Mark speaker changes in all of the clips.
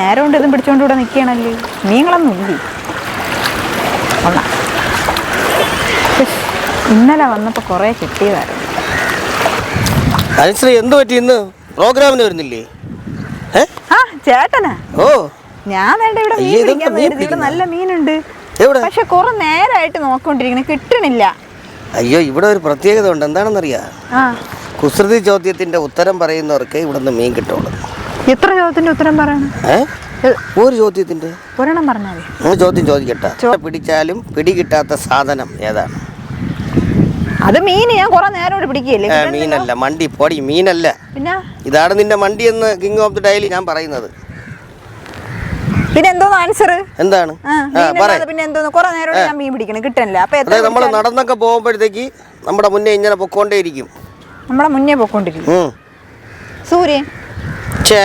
Speaker 1: നേരം കൊണ്ട് ഇതും പിടിച്ചോണ്ട് ഇവിടെ നിൽക്കണല്ലേ മീനുകളൊന്നും ഇല്ലേ കൊള്ളാം. ഇന്നലെ വന്നപ്പോൾ കുറേ കിട്ടിയതായിരുന്നു.
Speaker 2: അനുശ്രീ എന്ത് പറ്റി ഇന്ന്? പ്രോഗ്രാമിന് വരുന്നില്ലേ?
Speaker 1: ആ ചേട്ടനാ.
Speaker 2: ഓ.
Speaker 1: ഞാൻ വേണ്ട ഇവിടെ മീൻ പിടിക്കാൻ
Speaker 2: മീൻ
Speaker 1: വരുന്നത്? ഇവിടെ നല്ല മീനുണ്ട്. പക്ഷെ കുറെ നേരമായിട്ട് നോക്കൊണ്ടിരിക്കണ കിട്ടണില്ല
Speaker 2: അയ്യോ ഇവിടെ ഒരു പ്രത്യേകത ഉണ്ട്. എന്താണെന്നറിയാ? കുസൃതി ചോദ്യത്തിന്റെ ഉത്തരം പറയുന്നവർക്ക് ഇവിടെ നിന്ന് മീൻ കിട്ടുള്ളൂ.
Speaker 1: എത്ര ചോദ്യത്തിന്റെ ഉത്തരം പറയണം?
Speaker 2: ഒരു ചോദ്യത്തിന്റെ?
Speaker 1: ഒരെണ്ണം പറഞ്ഞാൽ മതി.
Speaker 2: ഒന്ന് ചോദ്യം ചോദിക്കട്ടെ. പിടിച്ചാലും പിടി കിട്ടാത്ത സാധനം ഏതാണ്?
Speaker 1: അത് മീൻ ഞാൻ കുറെ നേരം പിടിക്കുകയല്ലേ?
Speaker 2: ഏ, മീനല്ല. മണ്ടി. പൊടി മീനല്ല.
Speaker 1: പിന്നെ?
Speaker 2: ഇതാണ് നിന്റെ മണ്ടി എന്ന് കിങ് ഓഫ് ദി ഡയലി ഞാൻ പറയുന്നത്.
Speaker 1: പിന്നെ എന്തോന്ന് ആൻസർ
Speaker 2: എന്താണ്?
Speaker 1: ആ
Speaker 2: പറ
Speaker 1: പിന്നെ എന്തോന്ന്? കുറെ നേരം കൊണ്ട് ഞാൻ മീൻ പിടിക്കണം. കിട്ടണില്ല. അപ്പൊ എത്ര
Speaker 2: അതായത് നമ്മൾ നടന്നൊക്കെ പോകുമ്പോഴത്തേക്ക് നമ്മുടെ മുന്നേ ഇങ്ങനെ പൊക്കോണ്ടേയിരിക്കും.
Speaker 1: നമ്മളെ മുന്നേ പോയിക്കൊണ്ടിരിക്കും
Speaker 2: ഉം.
Speaker 1: സൂര്യൻ.
Speaker 2: ഛേ.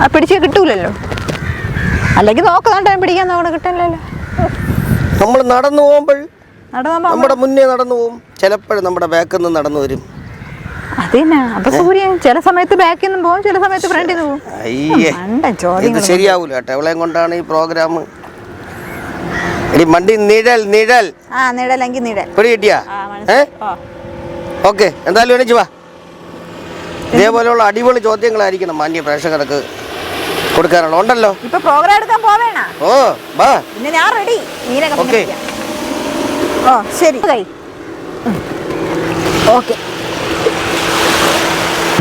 Speaker 1: ആ പിടിച്ച് കിട്ടൂലല്ലോ. അല്ലെങ്കിൽ നോക്കുന്നുണ്ട് ഞാൻ പിടിക്കാൻ നോക്കണ കിട്ടണില്ലല്ലോ.
Speaker 2: നമ്മൾ നടന്നു പോകുമ്പോൾ നമ്മുടെ മുന്നേ നടന്നു പോകും. ചിലപ്പോഴും നമ്മുടെ ബാക്കിൽ നിന്ന് നടന്നു വരും.
Speaker 1: അതന്നെ അപ്പൊ സൂര്യൻ ചില സമയത്ത് ബാക്കിൽ നിന്നും പോകും ചില സമയത്ത് ഫ്രണ്ടിൽ നിന്ന് പോകും.
Speaker 2: ഇത്
Speaker 1: ചോദ്യങ്ങൾ
Speaker 2: ശരിയാവൂല കേട്ടോ. എവളെയും കൊണ്ടാണ് ഈ പ്രോഗ്രാം എടി മണ്ടി നിഴൽ നിഴൽ.
Speaker 1: ആ നിഴൽ
Speaker 2: പിടി കിട്ടിയാ? ഏ. ഓക്കെ എന്തായാലും എണീച്ചു വാ. ഇതേപോലെയുള്ള അടിപൊളി ചോദ്യങ്ങളായിരിക്കണം മാന്യ പ്രേക്ഷകർക്ക് കൊടുക്കാനുള്ള. ഉണ്ടല്ലോ.
Speaker 1: ഇപ്പൊ പ്രോഗ്രാം എടുക്കാൻ പോവേണ?
Speaker 2: ഓ ബാ
Speaker 1: പിന്നെ ഞാൻ റെഡി
Speaker 2: ഓക്കേ.
Speaker 1: ഓ ശരി. ഓക്കെ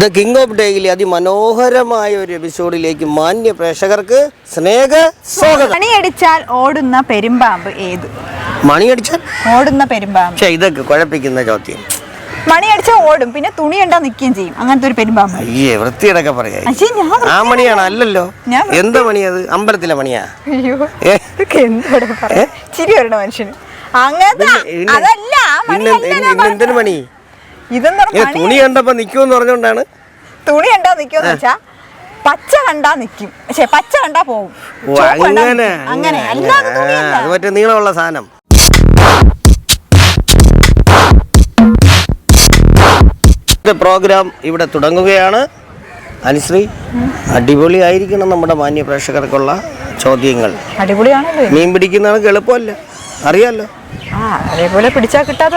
Speaker 2: ദ കിങ് ഓഫ് ഡേയിലെ അതിമനോഹരമായ ഒരു എപ്പിസോഡിലേക്ക് മാന്യ പ്രേക്ഷകർക്ക് സ്നേഹ സ്വാഗതം.
Speaker 1: മണിയടിച്ചാൽ ഓടുന്ന പെരുമ്പാമ്പ് ഏത്?
Speaker 2: മണിയടിച്ചാൽ?
Speaker 1: ഓടുന്ന പെരുമ്പാമ്പ്.
Speaker 2: പക്ഷേ ഇതൊക്കെ കുഴപ്പിക്കുന്ന ചോദ്യം.
Speaker 1: മണിയടിച്ചാൽ ഓടും. പിന്നെ തുണി ഉണ്ടാ നിൽക്കുകയും ചെയ്യും. അങ്ങനത്തെ ഒരു പെരുമ്പാമ്പ്.
Speaker 2: അയ്യേ വൃത്തിയിടൊക്കെ പറയാ.
Speaker 1: അച്ഛൻ ഞാൻ
Speaker 2: ആ മണിയാണ് അല്ലല്ലോ.
Speaker 1: ഞാൻ
Speaker 2: എന്താ മണിയത് അമ്പലത്തിലെ മണിയാ?
Speaker 1: അയ്യോ
Speaker 2: ഏ?
Speaker 1: ഇതൊക്കെ എന്തോടെ പറയാ? ചിരി വരണ മനുഷ്യന്. അങ്ങനത്തെ അതല്ല
Speaker 2: എന്തിനു മണി?
Speaker 1: ഇതെന്താ
Speaker 2: ഏ, തുണി കണ്ടപ്പോ നിക്കുമെന്ന് പറഞ്ഞോണ്ടാണ്.
Speaker 1: തുണി കണ്ടാ നിക്കുമെന്ന് വെച്ചാ പച്ച കണ്ടാ നിക്കും. പക്ഷെ പച്ച കണ്ടാ കണ്ടാ
Speaker 2: അങ്ങനെ
Speaker 1: അല്ലാതെ
Speaker 2: മറ്റേ നീളമുള്ള സാധനം. പ്രോഗ്രാം ഇവിടെ തുടങ്ങുകയാണ്. അനുശ്രീ അടിപൊളി ആയിരിക്കണം നമ്മുടെ മാന്യ പ്രേക്ഷകർക്കുള്ള ചോദ്യങ്ങൾ.
Speaker 1: അടിപൊളിയാണല്ലോ.
Speaker 2: മീൻ പിടിക്കുന്നതാണ് എളുപ്പമല്ല? അറിയാലോ?
Speaker 1: അതേപോലെ പിടിച്ചാൽ കിട്ടാത്ത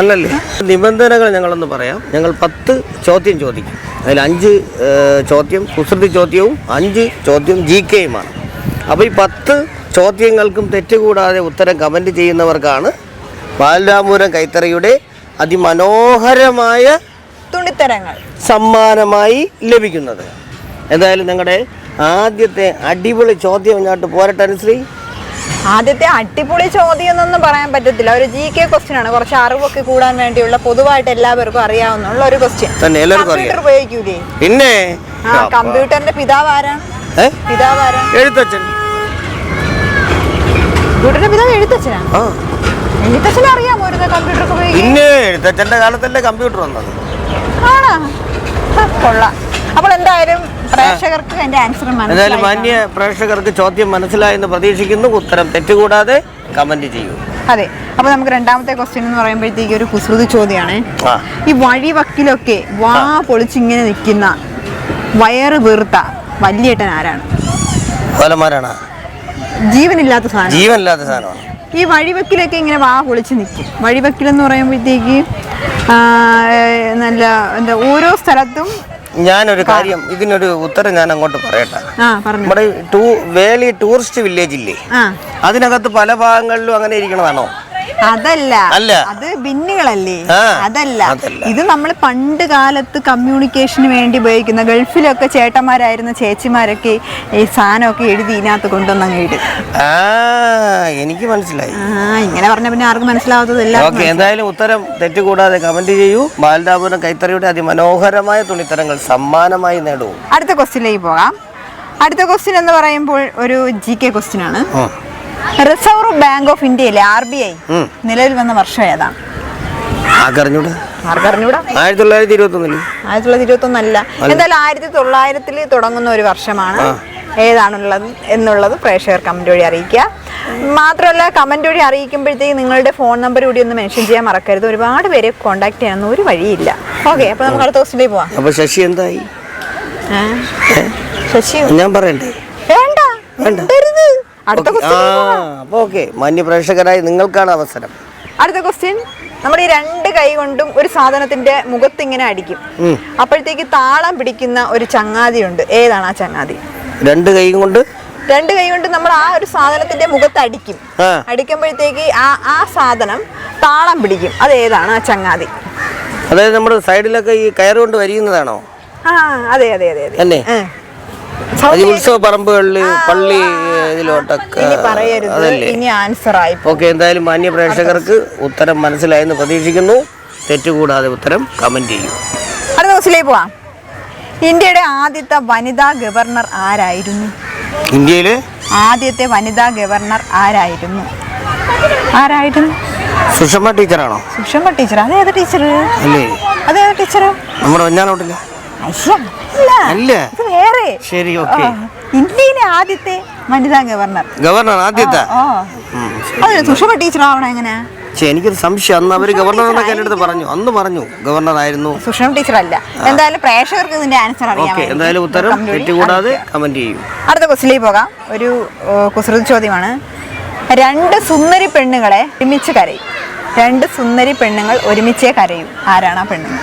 Speaker 2: അല്ലല്ലേ നിബന്ധനകൾ ഞങ്ങളൊന്ന് പറയാം. ഞങ്ങൾ പത്ത് ചോദ്യം ചോദിക്കും. അതിൽ അഞ്ച് ചോദ്യം കുസൃതി ചോദ്യവും അഞ്ച് ചോദ്യം ജി കെയുമാണ്. അപ്പോൾ ഈ പത്ത് ചോദ്യങ്ങൾക്കും തെറ്റുകൂടാതെ ഉത്തരം കമന്റ് ചെയ്യുന്നവർക്കാണ് ബാലരാമപുരം കൈത്തറയുടെ അതിമനോഹരമായ
Speaker 1: തുണിത്തരങ്ങൾ.
Speaker 2: സമ്മാനമായി ലഭിക്കുന്നത്. എന്തായാലും ഞങ്ങളുടെ ആദ്യത്തെ അടിപൊളി ചോദ്യം ഇങ്ങോട്ട് പോരട്ടെ ശ്രീ
Speaker 1: ആദ്യത്തെ അടിപൊളി ചോദ്യം എന്നൊന്നും പറയാൻ പറ്റത്തില്ല. ഒരു ജി കെ ക്വസ്റ്റ്യൻ ആണ്. കുറച്ച് അറിവൊക്കെ കൂടാൻ വേണ്ടിയുള്ള പൊതുവായിട്ട് എല്ലാവർക്കും അറിയാവുന്ന ഒരു ക്വസ്റ്റ്യൻ കമ്പ്യൂട്ടർ ഉപയോഗിക്കൂലേ?
Speaker 2: പിന്നെ
Speaker 1: കമ്പ്യൂട്ടറിന്റെ പിതാവ് ആരാണ്? പിതാവ് ആരാണ്
Speaker 2: എഴുത്തച്ഛൻ.
Speaker 1: കമ്പ്യൂട്ടറിന്റെ പിതാവ് എഴുത്തച്ഛനാണ് എഴുത്തച്ഛനെ അറിയാമോ ഒരു കമ്പ്യൂട്ടർ
Speaker 2: പിന്നെ എഴുത്തച്ഛന്റെ കാലത്തല്ലേ കമ്പ്യൂട്ടർ വന്നത്.
Speaker 1: ആണോ? കൊള്ളാം. അപ്പോൾ എന്തായാലും പ്രേക്ഷകർക്ക് എന്റെ ആൻസർ
Speaker 2: എന്തായാലും മാന്യ പ്രേക്ഷകർക്ക് ചോദ്യം മനസ്സിലായെന്ന് പ്രതീക്ഷിക്കുന്നു. ഉത്തരം തെറ്റുകൂടാതെ കമന്റ് ചെയ്യൂ.
Speaker 1: അതെ. അപ്പൊ നമുക്ക് രണ്ടാമത്തെ ക്വസ്റ്റ്യൻ എന്ന് പറയുമ്പോഴത്തേക്ക് ഒരു കുസൃതി ചോദ്യമാണ്. ഈ വഴിവക്കിലൊക്കെ വാ പൊളിച്ചിങ്ങനെ നിൽക്കുന്ന വയറ് വീർത്ത വല്യേട്ടൻ ആരാണ്? ജീവനില്ലാത്ത സാധനം.
Speaker 2: ജീവനില്ലാത്ത സാധനമാണ്.
Speaker 1: ഈ വഴിവക്കിലൊക്കെ ഇങ്ങനെ വാ പൊളിച്ച് നിൽക്കും വഴിവക്കിലെന്ന് പറയുമ്പോഴത്തേക്ക് നല്ല എന്താ ഓരോ സ്ഥലത്തും
Speaker 2: ഞാനൊരു കാര്യം ഇതിനൊരു ഉത്തരം ഞാൻ അങ്ങോട്ട് പറയട്ടെ നമ്മുടെ ടൂ വേലി ടൂറിസ്റ്റ് വില്ലേജ് ഇല്ലേ അതിനകത്ത് പല ഭാഗങ്ങളിലും അങ്ങനെ ഇരിക്കണതാണോ?
Speaker 1: അതല്ല.
Speaker 2: അല്ല.
Speaker 1: അത് ബിന്നുകളല്ലേ? അതല്ല. ഇത് നമ്മൾ പണ്ട് കാലത്ത് കമ്മ്യൂണിക്കേഷന് വേണ്ടി ഉപയോഗിക്കുന്ന ഗൾഫിലൊക്കെ ചേട്ടന്മാരായിരുന്ന ചേച്ചിമാരൊക്കെ ഈ സാധനമൊക്കെ എഴുതി ഇതിനകത്ത് കൊണ്ടുവന്ന അങ്ങ്
Speaker 2: എനിക്ക് മനസ്സിലായി.
Speaker 1: ആ ഇങ്ങനെ പറഞ്ഞ പിന്നെ ആർക്കും മനസ്സിലാവാത്തതല്ല
Speaker 2: ഓക്കെ എന്തായാലും ഉത്തരം തെറ്റുകൂടാതെ കമന്റ് ചെയ്യൂ. ബാലരാപുരം കൈത്തറിയുടെ അതിമനോഹരമായ തുണിത്തരങ്ങൾ സമ്മാനമായി നേടൂ.
Speaker 1: അടുത്ത ക്വസ്റ്റ്യനിലേക്ക് പോകാം. അടുത്ത ക്വസ്റ്റ്യൻ എന്ന് പറയുമ്പോൾ ഒരു ജി കെ ക്വസ്റ്റ്യൻ ആണ്. റിസർവ് ബാങ്ക് ഓഫ് ഇന്ത്യയിലെ ആർ ബി ഐ നിലവിൽ വന്ന വർഷം ഏതാണ്?
Speaker 2: ആർക്കറിഞ്ഞൂടെ? ആയിരത്തി തൊള്ളായിരത്തി ഇരുപത്തി ഒന്നിൽ
Speaker 1: ആയിരത്തി തൊള്ളായിരത്തി ഇരുപത്തി ഒന്നല്ല എന്തായാലും ആയിരത്തി തൊള്ളായിരത്തിൽ തുടങ്ങുന്ന ഒരു വർഷമാണ്. ഏതാണുള്ളത് എന്നുള്ളത് പ്രേക്ഷകർ കമന്റ് വഴി അറിയിക്കുക. മാത്രമല്ല കമന്റ് വഴി അറിയിക്കുമ്പോഴത്തേക്ക് നിങ്ങളുടെ ഫോൺ നമ്പർ കൂടി ഒന്ന് മെൻഷൻ ചെയ്യാൻ മറക്കരുത്. ഒരുപാട് പേരെ കോണ്ടാക്ട് ചെയ്യാനൊന്നും ഒരു വഴിയില്ല. ഓക്കെ അപ്പൊ നമുക്ക് അടുത്ത ദിവസത്തിലേക്ക് പോവാം.
Speaker 2: അപ്പൊ ശശി എന്തായി?
Speaker 1: ശശി
Speaker 2: ഞാൻ പറയണ്ടേ?
Speaker 1: വേണ്ട.
Speaker 2: വേണ്ട. ഓക്കേ. ഓക്കെ മാന്യപ്രേക്ഷകരായി നിങ്ങൾക്കാണ് അവസരം.
Speaker 1: അടുത്ത ക്വസ്റ്റ്യൻ നമ്മൾ ഈ രണ്ട് കൈ കൊണ്ടും ഒരു സാധനത്തിന്റെ മുഖത്ത് ഇങ്ങനെ അടിക്കും. അപ്പോഴത്തേക്ക് താളം പിടിക്കുന്ന ഒരു ചങ്ങാതി ഉണ്ട്. ഏതാണ് ആ ചങ്ങാതി?
Speaker 2: രണ്ട് കൈ കൊണ്ട്?
Speaker 1: രണ്ട് കൈ കൊണ്ട് നമ്മൾ ആ ഒരു സാധനത്തിന്റെ മുഖത്ത് അടിക്കും. അടിക്കുമ്പോഴത്തേക്ക് ആ ആ സാധനം താളം പിടിക്കും. അത് ഏതാണ് ആ ചങ്ങാതി?
Speaker 2: അതായത് നമ്മുടെ സൈഡിലൊക്കെ ഈ കയർ കൊണ്ട് വരിയുന്നതാണോ?
Speaker 1: ആ അതെ അതെ അതെ അതെ.
Speaker 2: ഉത്സവ പറമ്പുകളിൽ പള്ളി ഇതിലോട്ടൊക്കെ അതല്ലേ?
Speaker 1: ഇനി ആൻസർ ആയി
Speaker 2: ഓക്കെ എന്തായാലും മാന്യ പ്രേക്ഷകർക്ക് ഉത്തരം മനസ്സിലായെന്ന് പ്രതീക്ഷിക്കുന്നു. തെറ്റുകൂടാതെ ഉത്തരം കമന്റ് ചെയ്യും.
Speaker 1: അടുത്ത ക്വസ്റ്റിലേക്ക് പോവാം. ഇന്ത്യയുടെ ആദ്യത്തെ വനിതാ ഗവർണർ ആരായിരുന്നു?
Speaker 2: ഇന്ത്യയിലെ?
Speaker 1: ആദ്യത്തെ വനിതാ ഗവർണർ ആരായിരുന്നു? ആരായിരുന്നു?
Speaker 2: സുഷമ ടീച്ചറാണോ?
Speaker 1: സുഷമ ടീച്ചർ. അതേത് ടീച്ചർ
Speaker 2: അല്ലേ?
Speaker 1: അതേത് ടീച്ചർ
Speaker 2: നമ്മുടെ ഒഞ്ഞാലോട്ടില്ല
Speaker 1: അല്ല
Speaker 2: അല്ല.
Speaker 1: ഇത് വേറെ.
Speaker 2: ശരി ഓക്കെ.
Speaker 1: ആ, ഇന്ത്യയിലെ ആദ്യത്തെ വനിതാ ഗവർണർ.
Speaker 2: ഗവർണർ ആദ്യത്തെ?
Speaker 1: സുഷമ ടീച്ചർ ആവണം എങ്ങനെ?
Speaker 2: പക്ഷെ എനിക്കൊരു സംശയം. അന്ന് അവർ ഗവർണർ എന്നൊക്കെ എന്റെ അടുത്ത് പറഞ്ഞു. അന്ന് പറഞ്ഞു ഗവർണർ ആയിരുന്നു.
Speaker 1: സുഷമ ടീച്ചർ അല്ല എന്തായാലും പ്രേക്ഷകർക്ക് ഇതിന്റെ ആൻസർ അറിയാം
Speaker 2: ഓക്കെ എന്തായാലും ഉത്തരം തെറ്റുകൂടാതെ കമന്റ് ചെയ്യും.
Speaker 1: അടുത്ത ക്വസ്റ്റിലേക്ക് പോകാം. ഒരു കുസൃതി ചോദ്യമാണ്. രണ്ട് സുന്ദരി പെണ്ണുങ്ങളെ ഒരുമിച്ച് കരയും. രണ്ട് സുന്ദരി പെണ്ണുങ്ങൾ ഒരുമിച്ചേ കരയും. ആരാണ് ആ പെണ്ണുങ്ങൾ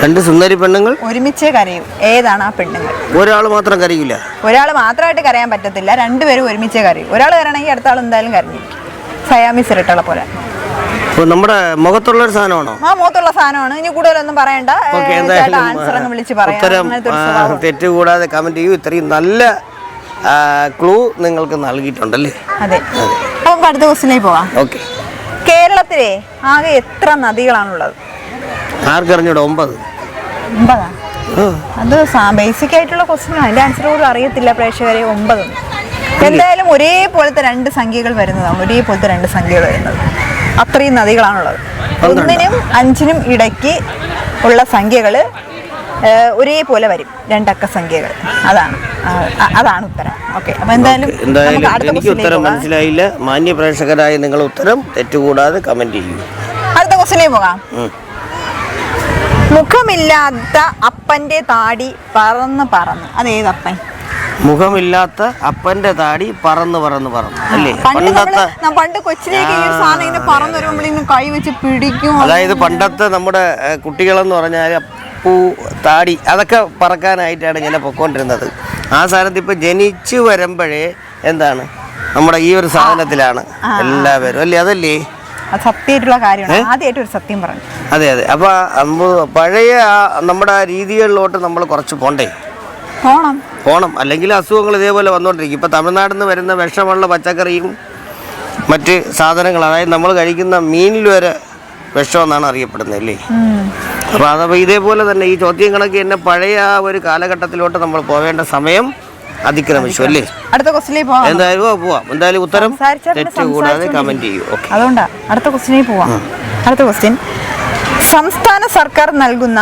Speaker 2: രണ്ട് സുന്ദരി പെണ്ണുങ്ങൾ?
Speaker 1: ഒരുമിച്ച് കരയും. ഏതാണ് ആ പെണ്ണുങ്ങൾ?
Speaker 2: ഒരാൾ മാത്രം കരയില്ല?
Speaker 1: ഒരാൾ മാത്രമായിട്ട് കരയാൻ പറ്റത്തില്ല. രണ്ടുപേരും ഒരുമിച്ച് കരയും. ഒരാൾ കരണമെങ്കിൽ അടുത്ത ആൾ എന്തായാലും കരഞ്ഞിരിക്കും. സയാമി ഇരട്ടുള്ള പോലെ.
Speaker 2: നമ്മുടെ മുഖത്തുള്ള ഒരു സാധനമാണോ?
Speaker 1: ആ മുഖത്തുള്ള സാധനമാണ്. ഇനി കൂടുതലൊന്നും പറയണ്ട. ആൻസർ അങ്ങ് വിളിച്ച് പറയാം. സ്വഭാവം.
Speaker 2: തെറ്റുകൂടാതെ കമന്റ് ചെയ്യൂ. ഇത്രയും നല്ല ക്ലൂ നിങ്ങൾക്ക് നൽകിയിട്ടുണ്ടല്ലേ?
Speaker 1: അതെ. അപ്പൊ നമുക്ക് അടുത്ത ക്വസ്റ്റിലേക്ക് പോവാം.
Speaker 2: ഓക്കെ.
Speaker 1: കേരളത്തിലെ ആകെ എത്ര നദികളാണുള്ളത്?
Speaker 2: ആർക്കറിഞ്ഞൂടെ ഒമ്പത്?
Speaker 1: അത് ബേസിക് ആയിട്ടുള്ള ക്വസ്റ്റ്യൻ അതിന്റെ ആൻസർ പോലും അറിയത്തില്ല പ്രേക്ഷകരെ ഒമ്പത്. എന്തായാലും ഒരേപോലത്തെ രണ്ട് സംഖ്യകൾ വരുന്നതാണ്. ഒരേപോലത്തെ രണ്ട് സംഖ്യകൾ വരുന്നത്. അത്രയും നദികളാണുള്ളത്. ഒന്നിനും അഞ്ചിനും ഇടയ്ക്ക് ഉള്ള സംഖ്യകൾ ഒരേപോലെ വരും. രണ്ടക്ക സംഖ്യകൾ. അതാണ്. അതാണ് ഉത്തരം. ഓക്കെ. അപ്പൊ എന്തായാലും
Speaker 2: എനിക്ക് ഉത്തരം മനസ്സിലായില്ല. മാന്യ പ്രേക്ഷകരായ നിങ്ങൾ ഉത്തരം തെറ്റുകൂടാതെ കമന്റ് ചെയ്യൂ.
Speaker 1: അടുത്ത ക്വസ്റ്റിനെ പോകാം. മുഖമില്ലാത്ത അപ്പന്റെ താടി പറന്ന് പറന്ന്. അതേതപ്പൻ
Speaker 2: മുഖമില്ലാത്ത അപ്പന്റെ താടി പറന്ന് പറന്ന് പറന്ന്. അല്ലേ?
Speaker 1: പണ്ട്
Speaker 2: പണ്ടത്തെ
Speaker 1: പണ്ട് കൊച്ചിലേക്ക് ഈ ഒരു സാധനം ഇങ്ങനെ പറന്നു വരുമ്പോൾ കൈ വെച്ച് പിടിക്കും.
Speaker 2: അതായത് പണ്ടത്തെ നമ്മുടെ കുട്ടികളെന്ന് പറഞ്ഞാൽ പൂ താടി അതൊക്കെ പറക്കാനായിട്ടാണ് ഇങ്ങനെ പൊക്കോണ്ടിരുന്നത്. ആ സാധനത്തിൽ ഇപ്പൊ ജനിച്ചു വരുമ്പോഴേ എന്താണ്? നമ്മുടെ ഈ ഒരു സാധനത്തിലാണ്. എല്ലാവരും. അല്ലേ? അതല്ലേ?
Speaker 1: അത് സത്യമായിട്ടുള്ള കാര്യമാണ്. ആദ്യമായിട്ട് ഒരു സത്യം പറഞ്ഞു.
Speaker 2: അതെ അതെ. അപ്പൊ പഴയ നമ്മുടെ രീതികളിലോട്ട് നമ്മൾ കുറച്ച് പോണ്ടേ?
Speaker 1: പോണം.
Speaker 2: പോണം. അല്ലെങ്കിൽ അസുഖങ്ങൾ ഇതേപോലെ വന്നുകൊണ്ടിരിക്കും ഇപ്പൊ തമിഴ്നാട്ടിൽ നിന്ന് വരുന്ന വിഷമുള്ള പച്ചക്കറിയും മറ്റ് സാധനങ്ങൾ അതായത് നമ്മൾ കഴിക്കുന്ന മീനിൽ വരെ വിഷമെന്നാണ് അറിയപ്പെടുന്നത് അല്ലേ?
Speaker 1: അപ്പൊ
Speaker 2: അപ്പോൾ അതപ്പോൾ ഇതേപോലെ തന്നെ ഈ ചോദ്യം കണക്ക് തന്നെ പഴയ ആ ഒരു കാലഘട്ടത്തിലോട്ട് നമ്മൾ പോവേണ്ട സമയം അതിക്രമിച്ചു അല്ലേ?
Speaker 1: അടുത്ത ക്വസ്റ്റിലേക്ക് പോവാം.
Speaker 2: എന്തായാലും പോവാം. എന്തായാലും ഉത്തരം തെറ്റ്
Speaker 1: കൂടാതെ
Speaker 2: കമന്റ് ചെയ്യൂ.
Speaker 1: അതുകൊണ്ടാ അടുത്ത ക്വസ്റ്റിലേക്ക് പോവാം. അടുത്ത ക്വസ്റ്റ്യൻ. സംസ്ഥാന സർക്കാർ നൽകുന്ന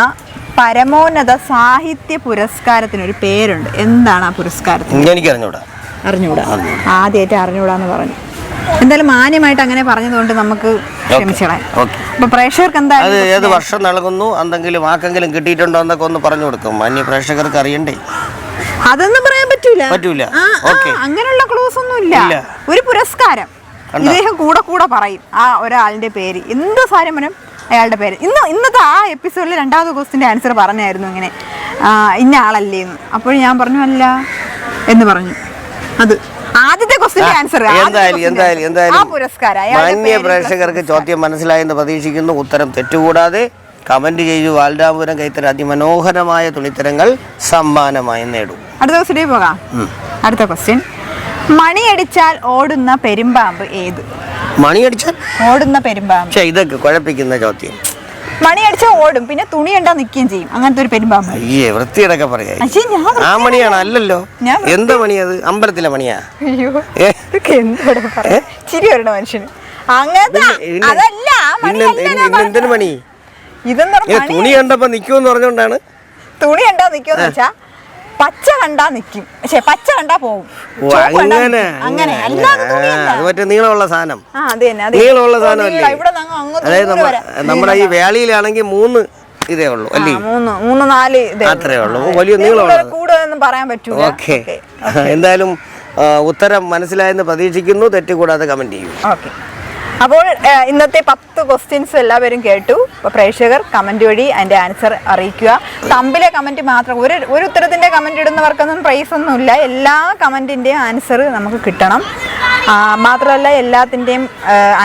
Speaker 1: പരമോന്നത സാഹിത്യ പുരസ്കാരത്തിന് ഒരു പേരുണ്ട്. എന്താണ് ആ പുരസ്കാരത്തിന്?
Speaker 2: എനിക്ക്
Speaker 1: അറിഞ്ഞൂടാ. അറിഞ്ഞൂടാ ആദ്യമായിട്ട് അറിഞ്ഞൂടാന്ന് പറഞ്ഞു. എന്തായാലും മാന്യമായിട്ട് അങ്ങനെ പറഞ്ഞതുകൊണ്ട് നമുക്ക് ക്ഷമിച്ചളാം. അപ്പൊ പ്രേക്ഷകർക്ക് എന്തായാലും
Speaker 2: ഏത് വർഷം നൽകുന്നു? എന്തെങ്കിലും ആക്കെങ്കിലും കിട്ടിയിട്ടുണ്ടോ എന്നൊക്കെ ഒന്ന് പറഞ്ഞു കൊടുക്കും. മാന്യ പ്രേക്ഷകർക്ക് അറിയണ്ടേ.
Speaker 1: അതൊന്നും പറയാൻ പറ്റൂല.
Speaker 2: പറ്റൂല.
Speaker 1: അങ്ങനെയുള്ള ക്ലോസ് ഒന്നും ഇല്ല. ഒരു പുരസ്കാരം? ഇദ്ദേഹം കൂടെ കൂടെ പറയും. ആ ഒരാളിന്റെ പേര്. എന്ത് സാരം വരും അയാളുടെ പേര്. ഇന്ന് ഇന്നത്തെ ആ എപ്പിസോഡിൽ രണ്ടാമത്തെ ക്വസ്റ്റിന്റെ ആൻസർ പറഞ്ഞായിരുന്നു ഇങ്ങനെ. ഇന്ന ആളല്ലേ എന്ന്. അപ്പോൾ ഞാൻ പറഞ്ഞു അല്ല എന്ന് പറഞ്ഞു. അത് ആദ്യത്തെ ക്വസ്റ്റിന്റെ ആൻസർ
Speaker 2: എന്തായാലും എന്തായാലും
Speaker 1: ആ
Speaker 2: എന്തായാലും
Speaker 1: പുരസ്കാരം
Speaker 2: മാന്യ പ്രേക്ഷകർക്ക് ചോദ്യം മനസ്സിലായെന്ന് പ്രതീക്ഷിക്കുന്നു. ഉത്തരം തെറ്റുകൂടാതെ കമന്റ് ചെയ്തു വാൽഡാപുരം കൈത്തര അതിമനോഹരമായ തുണിത്തരങ്ങൾ സമ്മാനമായി നേടും.
Speaker 1: അടുത്ത ക്വസ്റ്റിലേക്ക് പോകാം. അടുത്ത ക്വസ്റ്റ്യൻ മണിയടിച്ചാൽ ഓടുന്ന പെരുമ്പാമ്പ് ഏത്?
Speaker 2: മണിയടിച്ചാൽ?
Speaker 1: ഓടുന്ന പെരുമ്പാമ്പ്.
Speaker 2: പക്ഷേ ഇതൊക്കെ കുഴപ്പിക്കുന്ന ചോദ്യം.
Speaker 1: മണിയടിച്ചാൽ ഓടും പിന്നെ തുണി ഉണ്ടാ നിൽക്കുകയും ചെയ്യും. അങ്ങനത്തെ ഒരു പെരുമ്പാമ്പ്.
Speaker 2: അയ്യേ വൃത്തിയിടൊക്കെ പറയാ.
Speaker 1: ഞാൻ
Speaker 2: ആ മണിയാണ് അല്ലല്ലോ.
Speaker 1: ഞാൻ
Speaker 2: എന്താ മണിയത് അമ്പലത്തിലെ മണിയാ?
Speaker 1: അയ്യോ
Speaker 2: ഏ?
Speaker 1: ഇതൊക്കെ എന്തോടെ പറയാ ചിരി വരണ മനുഷ്യന്. അങ്ങനത്തെ
Speaker 2: പിന്നെ-
Speaker 1: അതല്ല ആ
Speaker 2: പിന്നെ
Speaker 1: മണിയല്ല ഞാൻ
Speaker 2: ഇന്ന് എന്തിനു
Speaker 1: പറഞ്ഞത്.
Speaker 2: മണി? തുണി കണ്ടപ്പോ നിക്കുമെന്ന് പറഞ്ഞോണ്ടാണ്.
Speaker 1: തുണി കണ്ടാ നിക്കുമെന്ന് വെച്ചാ പച്ച കണ്ടാ നിക്കും. പക്ഷേ പച്ച കണ്ടാ കണ്ടാ
Speaker 2: അങ്ങനെ മറ്റേ നീളമുള്ള സാധനം. നീളമുള്ള
Speaker 1: സാധനം
Speaker 2: അതായത്. നമ്മുടെ ഈ വേളിയിലാണെങ്കിൽ മൂന്ന് ഇതേ ഉള്ളൂ അല്ലേ?
Speaker 1: മൂന്ന് മൂന്ന് നാല്.
Speaker 2: അത്രേ ഉള്ളൂ. വലിയ നീളമുള്ള
Speaker 1: കൂടുതലൊന്നും പറയാൻ
Speaker 2: ഓക്കെ. എന്തായാലും ഉത്തരം മനസ്സിലായെന്ന് പ്രതീക്ഷിക്കുന്നു. തെറ്റുകൂടാതെ കമന്റ് ചെയ്യൂ.
Speaker 1: ഓക്കെ. അപ്പോൾ ഇന്നത്തെ പത്ത് ക്വസ്റ്റ്യൻസ് എല്ലാവരും കേട്ടു. അപ്പോൾ പ്രേക്ഷകർ കമന്റ് വഴി അതിന്റെ ആൻസർ അറിയിക്കുക. തമ്പിലെ കമന്റ് മാത്രം. ഒരു ഒരു ഉത്തരത്തിന്റെ കമന്റ് ഇടുന്നവർക്കൊന്നും പ്രൈസ് ഒന്നുമില്ല എല്ലാ കമന്റിന്റെയും ആൻസർ നമുക്ക് കിട്ടണം. മാത്രമല്ല എല്ലാത്തിന്റെയും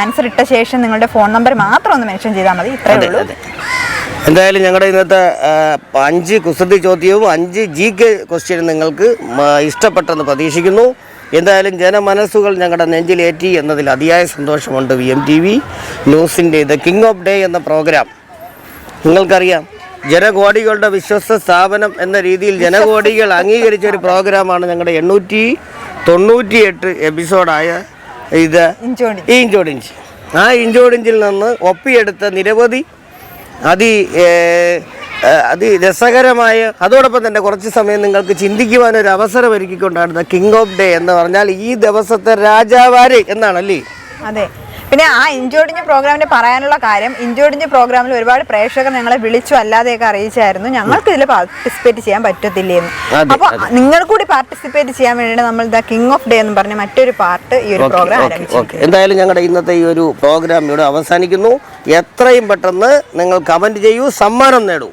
Speaker 1: ആൻസർ ഇട്ട ശേഷം നിങ്ങളുടെ ഫോൺ നമ്പർ മാത്രം ഒന്ന് മെൻഷൻ ചെയ്താൽ മതി. ഇത്രയേ ഉള്ളൂ.
Speaker 2: എന്തായാലും ഞങ്ങളുടെ ഇന്നത്തെ അഞ്ച് കുസൃതി ചോദ്യവും അഞ്ച് ജി കെ ക്വസ്റ്റ്യനും നിങ്ങൾക്ക് ഇഷ്ടപ്പെട്ടെന്ന് പ്രതീക്ഷിക്കുന്നു. എന്തായാലും ജനമനസ്സുകൾ ഞങ്ങളുടെ നെഞ്ചിലേറ്റി എന്നതിൽ അതിയായ സന്തോഷമുണ്ട് വി എം ടി വി ന്യൂസിന്റെ ദ കിങ് ഓഫ് ഡേ എന്ന പ്രോഗ്രാം. നിങ്ങൾക്കറിയാം ജനകോടികളുടെ വിശ്വസ്ത സ്ഥാപനം എന്ന രീതിയിൽ ജനകോടികൾ അംഗീകരിച്ച ഒരു പ്രോഗ്രാമാണ് ഞങ്ങളുടെ എണ്ണൂറ്റി തൊണ്ണൂറ്റിയെട്ട് എപ്പിസോഡായ ഇത് ഈ ഇഞ്ചോടിഞ്ച്. ആ ഇഞ്ചോടിഞ്ചിൽ നിന്ന് ഒപ്പിയെടുത്ത നിരവധി അതി അതിരസകരമായ അതോടൊപ്പം തന്നെ കുറച്ച് സമയം നിങ്ങൾക്ക് ചിന്തിക്കുവാൻ ഒരു അവസരം ഒരുക്കിക്കൊണ്ടാണ് കിങ് ഓഫ് ഡേ എന്ന് പറഞ്ഞാൽ ഈ ദിവസത്തെ രാജാവാര് എന്നാണല്ലേ?
Speaker 1: അതെ. പിന്നെ ആ ഇഞ്ചോടിഞ്ഞ് പ്രോഗ്രാമിന് പറയാനുള്ള കാര്യം ഇഞ്ചോടിഞ്ഞ് പ്രോഗ്രാമിൽ ഒരുപാട് പ്രേക്ഷകർ ഞങ്ങളെ വിളിച്ചു അല്ലാതെയൊക്കെ അറിയിച്ചായിരുന്നു. ഞങ്ങൾക്ക് ഇതിൽ പാർട്ടിസിപ്പേറ്റ് ചെയ്യാൻ പറ്റത്തില്ലെന്ന്. അപ്പോൾ നിങ്ങൾ കൂടി പാർട്ടിസിപ്പേറ്റ് ചെയ്യാൻ വേണ്ടിയിട്ട് നമ്മൾ ദ കിങ് ഓഫ് ഡേ എന്ന് പറഞ്ഞ മറ്റൊരു പാർട്ട് ഈ ഒരു പ്രോഗ്രാം
Speaker 2: എന്തായാലും ഞങ്ങളുടെ ഇന്നത്തെ ഈ ഒരു പ്രോഗ്രാം ഇവിടെ അവസാനിക്കുന്നു. എത്രയും പെട്ടെന്ന് നിങ്ങൾ കമന്റ് ചെയ്യൂ സമ്മാനം നേടൂ.